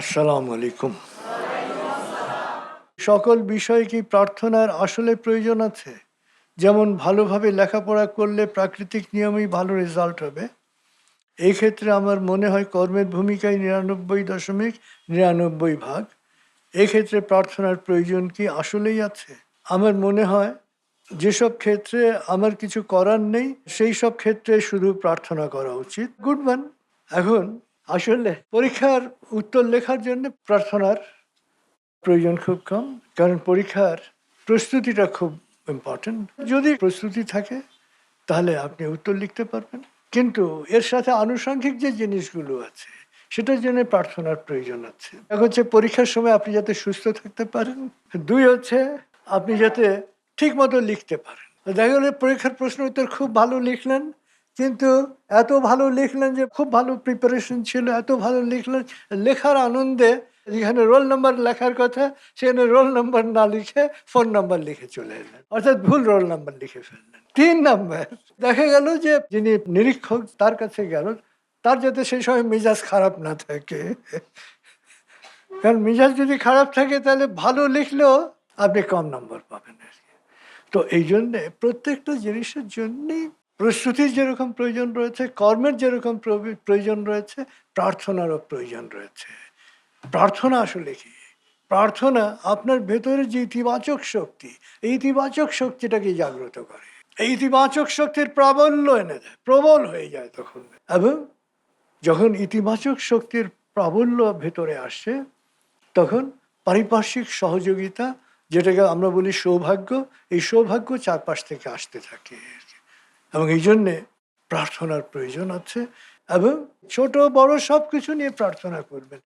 আসসালামু আলাইকুম। সকল বিষয়ে কি প্রার্থনার আসলে প্রয়োজন আছে? যেমন ভালোভাবে লেখাপড়া করলে প্রাকৃতিক নিয়মেই ভালো রেজাল্ট হবে। এই ক্ষেত্রে আমার মনে হয় কর্মের ভূমিকায় নিরানব্বই দশমিক নিরানব্বই ভাগ। এক্ষেত্রে প্রার্থনার প্রয়োজন কি আসলেই আছে? আমার মনে হয় যেসব ক্ষেত্রে আমার কিছু করার নেই, সেই সব ক্ষেত্রে শুধু প্রার্থনা করা উচিত। গুড ম্যান এখন আসলে পরীক্ষার উত্তর লেখার জন্য প্রার্থনার প্রয়োজন খুব কম, কারণ পরীক্ষার প্রস্তুতিটা খুব ইম্পর্টেন্ট যদি প্রস্তুতি থাকে, তাহলে আপনি উত্তর লিখতে পারবেন। কিন্তু এর সাথে আনুষঙ্গিক যে জিনিসগুলো আছে, সেটার জন্য প্রার্থনার প্রয়োজন আছে। এক হচ্ছে পরীক্ষার সময় আপনি যাতে সুস্থ থাকতে পারেন। দুই হচ্ছে আপনি যাতে ঠিক মতো লিখতে পারেন। দেখা গেলে পরীক্ষার প্রশ্ন উত্তর খুব ভালো লিখলেন কিন্তু এত ভালো লিখলেন যে খুব ভালো প্রিপারেশন ছিল, এত ভালো লিখলেন, লেখার আনন্দে যেখানে রোল নাম্বার লেখার কথা, সেখানে রোল নাম্বার না লিখে ফোন নাম্বার লিখে চলে এলেন। অর্থাৎ ভুল রোল নাম্বার লিখে ফেললেন। তিন নাম্বার দেখা গেল যে যিনি নিরীক্ষক, তার কাছে গেল, তার যাতে সেই সময় মেজাজ খারাপ না থাকে। কারণ মেজাজ যদি খারাপ থাকে, তাহলে ভালো লিখলেও আপনি কম নম্বর পাবেন আর কি। তো এই জন্যে প্রত্যেকটা জিনিসের জন্যই প্রস্তুতির যেরকম প্রয়োজন রয়েছে, কর্মের যেরকম প্রয়োজন রয়েছে, প্রার্থনারও প্রয়োজন রয়েছে। প্রার্থনা আসলে কি? প্রার্থনা আপনার ভেতরে যে ইতিবাচক শক্তি, এই ইতিবাচক শক্তিটাকে জাগ্রত করে। এই ইতিবাচক শক্তির প্রাবল্য এনে দেয়, প্রবল হয়ে যায় তখন। এবং যখন ইতিবাচক শক্তির প্রাবল্য ভেতরে আসে, তখন পারিপার্শ্বিক সহযোগিতা, যেটাকে আমরা বলি সৌভাগ্য, এই সৌভাগ্য চারপাশ থেকে আসতে থাকে। এবং এই জন্যে প্রার্থনার প্রয়োজন আছে এবং ছোট বড় সব কিছু নিয়ে প্রার্থনা করবেন।